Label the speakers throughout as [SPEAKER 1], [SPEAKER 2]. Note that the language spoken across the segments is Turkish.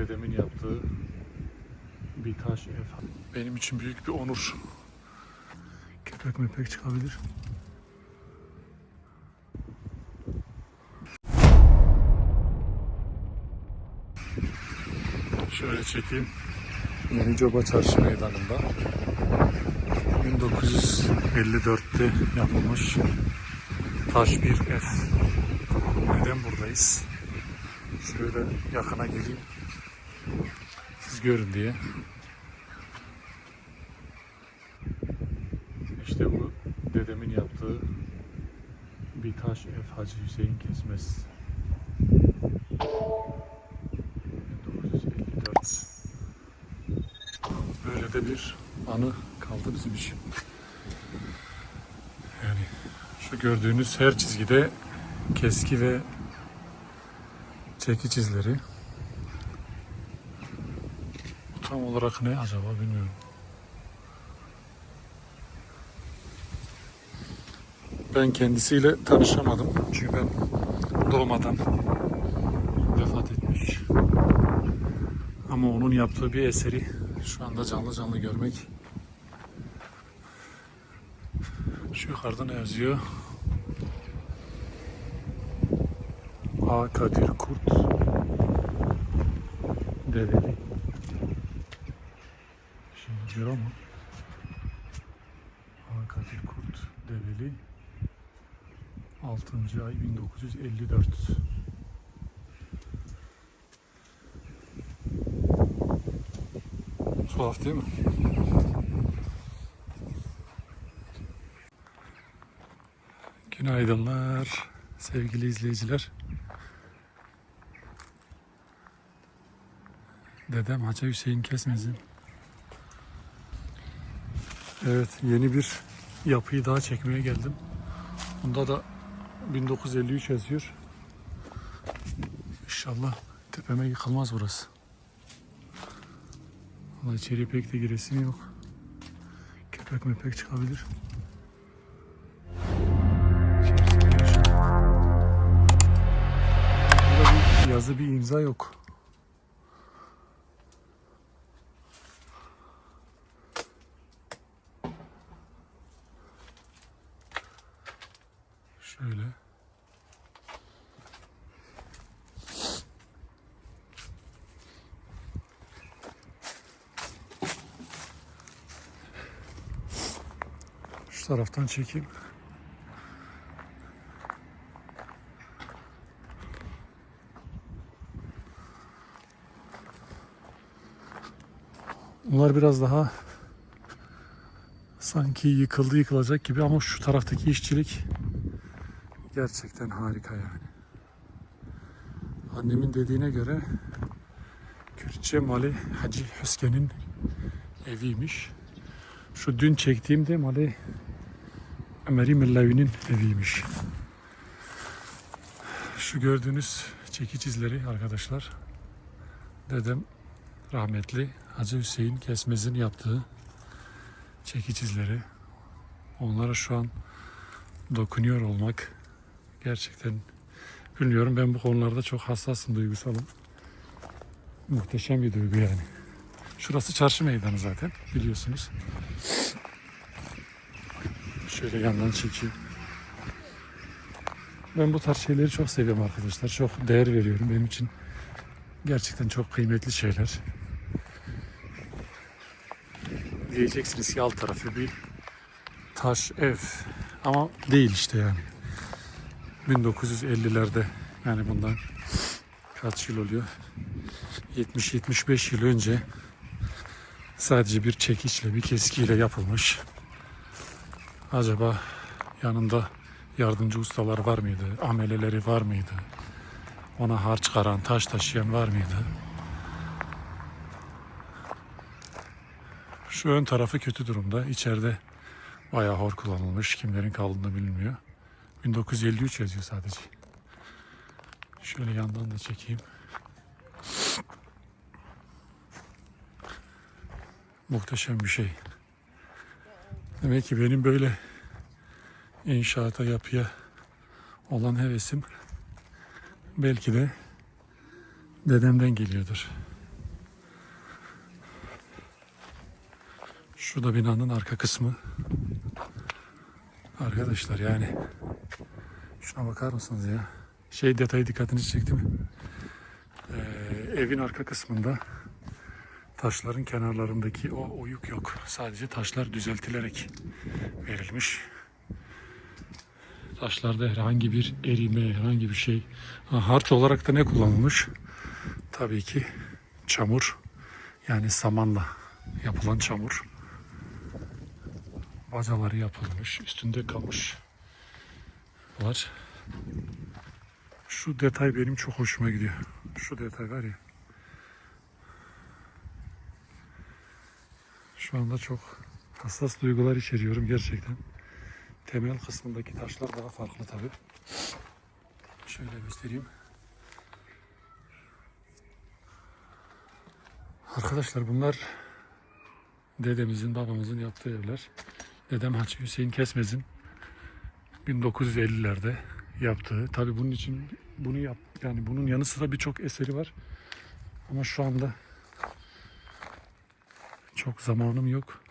[SPEAKER 1] dedemin yaptığı bir taş ev. Benim için büyük bir onur. Köpek mepek çıkabilir. Şöyle çekeyim. Yeni Coba Çarşı Meydanı'nda 1954'te yapılmış taş bir ev. Neden buradayız? Şöyle yakına geleyim. Siz görün diye. İşte bu dedemin yaptığı bir taş ev Hacı Hüseyin Kesmez. 1954. Böyle de bir anı kaldı bizim için. Yani şu gördüğünüz her çizgide keski ve çekiç izleri. Bu tam olarak ne acaba bilmiyorum. Ben kendisiyle tanışamadım. Çünkü ben doğmadan vefat etmiş. Ama onun yaptığı bir eseri şu anda canlı canlı görmek. Şu yukarıda ne yazıyor? A. Kadir Kurt Develi diyor ama. Kadir Kurt Develi 6. ay 1954 Tuhaf değil mi? Günaydınlar sevgili izleyiciler. Dedem Hacı Hüseyin Kesmez'in. Evet yeni bir yapıyı daha çekmeye geldim. Bunda da 1953 yazıyor. İnşallah tepeme yıkılmaz burası. Valla içeriye pek de giresim yok. Köpek mepek çıkabilir. Burada bir yazı bir imza yok. Şöyle. Şu taraftan çekeyim. Bunlar biraz daha sanki yıkıldı yıkılacak gibi ama şu taraftaki işçilik gerçekten harika yani. Annemin dediğine göre Kürtçe Mali Hacı Hüsken'in eviymiş. Şu dün çektiğim de Mali Ömeri Mellavi'nin eviymiş. Şu gördüğünüz çekiç izleri arkadaşlar. Dedem rahmetli Hacı Hüseyin Kesmez'in yaptığı çekiç izleri. Onlara şu an dokunuyor olmak gerçekten bilmiyorum ben bu konularda çok hassasım, duygusalım. Muhteşem bir duygu yani. Şurası çarşı meydanı zaten biliyorsunuz. Şöyle yandan çekeyim. Ben bu tarz şeyleri çok seviyorum arkadaşlar. Çok değer veriyorum. Benim için gerçekten çok kıymetli şeyler. Diyeceksiniz ki alt tarafı bir taş ev. Ama değil işte yani. 1950'lerde yani bundan kaç yıl oluyor? 70-75 yıl önce sadece bir çekiçle bir keskiyle yapılmış. Acaba yanında yardımcı ustalar var mıydı? Ameleleri var mıydı? Ona harç çıkaran, taş taşıyan var mıydı? Şu ön tarafı kötü durumda. İçeride bayağı hor kullanılmış. Kimlerin kaldığını bilinmiyor. 1953 yazıyor sadece. Şöyle yandan da çekeyim. Muhteşem bir şey. Demek ki benim böyle inşaata, yapıya olan hevesim belki de dedemden geliyordur. Şu da binanın arka kısmı. Arkadaşlar yani şuna bakar mısınız ya? Şey detayı dikkatinizi çekti mi? Ee, evin arka kısmında taşların kenarlarındaki o oyuk yok. Sadece taşlar düzeltilerek verilmiş. Taşlarda herhangi bir erime, herhangi bir şey. Ha, harç olarak da ne kullanılmış? Tabii ki çamur. Yani samanla yapılan çamur. Bacaları yapılmış. Üstünde kamış var. Şu detay benim çok hoşuma gidiyor. Şu detay var ya. Şu anda çok hassas duygular içeriyorum gerçekten. Temel kısmındaki taşlar daha farklı tabi. Şöyle göstereyim. Arkadaşlar bunlar dedemizin babamızın yaptığı evler. Dedem Hacı Hüseyin Kesmez'in 1950'lerde yaptığı. Tabi bunun için bunu yap yani bunun yanı sıra birçok eseri var. Ama şu anda çok zamanım yok.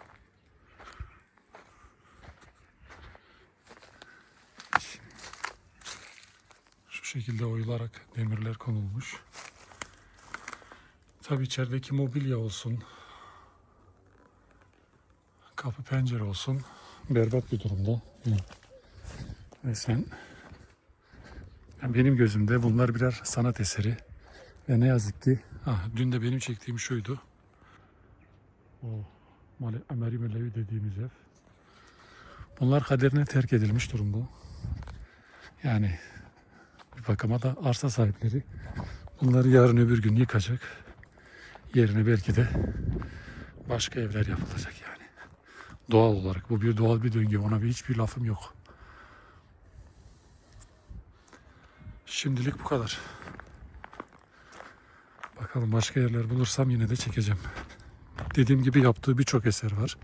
[SPEAKER 1] Şu şekilde oyularak demirler konulmuş. Tabi içerideki mobilya olsun, kapı pencere olsun berbat bir durumda. Ve sen yani benim gözümde bunlar birer sanat eseri. Ve ne yazık ki ah, dün de benim çektiğim şuydu. O Ameri Melevi dediğimiz ev. Bunlar kaderine terk edilmiş durumda. Yani bir bakıma da arsa sahipleri bunları yarın öbür gün yıkacak. Yerine belki de başka evler yapılacak yani. Doğal olarak bu bir doğal bir döngü. Ona bir hiçbir lafım yok. Şimdilik bu kadar. Bakalım başka yerler bulursam yine de çekeceğim. Dediğim gibi yaptığı birçok eser var.